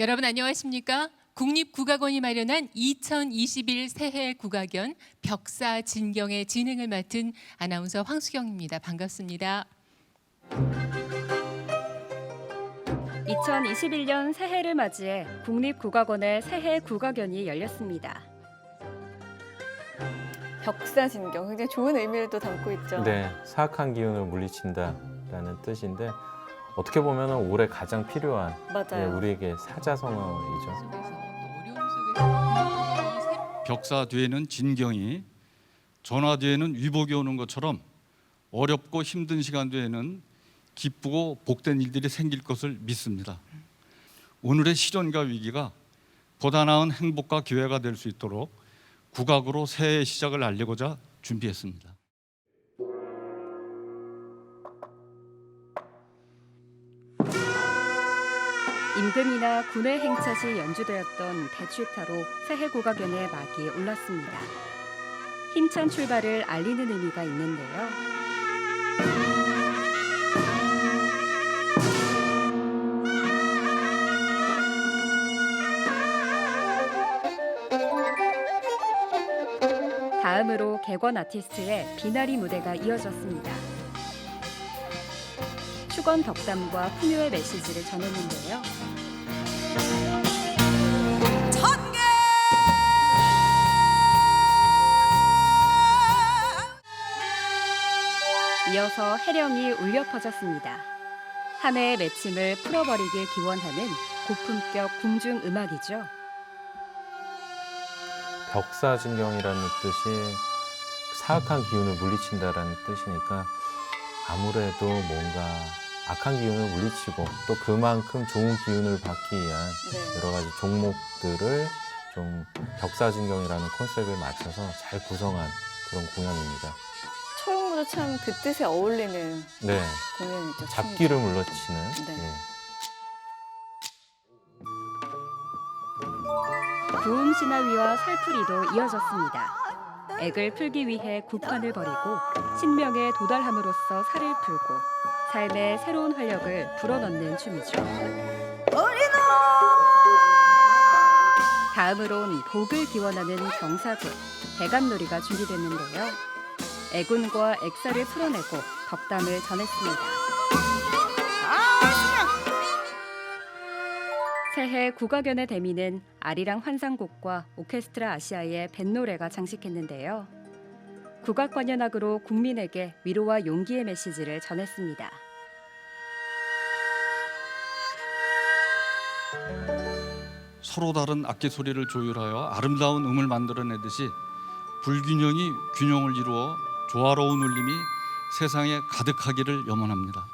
여러분 안녕하십니까? 국립국악원이 마련한 2021 새해 국악연 벽사 진경의 진행을 맡은 아나운서 황수경입니다. 반갑습니다. 2021년 새해를 맞이해 국립국악원의 새해 국악연이 열렸습니다. 벽사 진경 굉장히 좋은 의미를 또 담고 있죠. 네, 사악한 기운을 물리친다라는 뜻인데 어떻게 보면 올해 가장 필요한 예, 맞아요. 우리에게 사자성어이죠. 벽사 뒤에는 진경이 전화 뒤에는 위복이 오는 것처럼 어렵고 힘든 시간 뒤에는 기쁘고 복된 일들이 생길 것을 믿습니다. 오늘의 시련과 위기가 보다 나은 행복과 기회가 될 수 있도록 국악으로 새해 시작을 알리고자 준비했습니다. 임금이나 군의 행차 시 연주되었던 대취타로 새해 국악연의 막이 올랐습니다. 힘찬 출발을 알리는 의미가 있는데요. 다음으로 객원 아티스트의 비나리 무대가 이어졌습니다. 축원 덕담과 풍요의 메시지를 전했는데요. 이어서 해령이 울려 퍼졌습니다. 한 해의 맺힘을 풀어버리길 기원하는 고품격 궁중 음악이죠. 벽사진경이라는 뜻이 사악한 기운을 물리친다라는 뜻이니까 아무래도 뭔가 악한 기운을 물리치고 또 그만큼 좋은 기운을 받기 위한 네. 여러 가지 종목들을 좀 벽사진경이라는 컨셉에 맞춰서 잘 구성한 그런 공연입니다. 초용무도 참 그 뜻에 어울리는 네, 공연이죠. 잡기를 물러치는. 네. 예. 구음 신화위와 살풀이도 이어졌습니다. 액을 풀기 위해 구판을 벌이고 신명에 도달함으로써 살을 풀고 삶의 새로운 활력을 불어넣는 춤이죠. 다음으론 복을 기원하는 경사굿, 대감놀이가 준비됐는데요. 애군과 액사를 풀어내고 덕담을 전했습니다. 새해 국악연의 대미는 아리랑 환상곡과 오케스트라 아시아의 뱃노래가 장식했는데요. 국악 관현악으로 국민에게 위로와 용기의 메시지를 전했습니다. 서로 다른 악기 소리를 조율하여 아름다운 음을 만들어내듯이 불균형이 균형을 이루어 조화로운 울림이 세상에 가득하기를 염원합니다.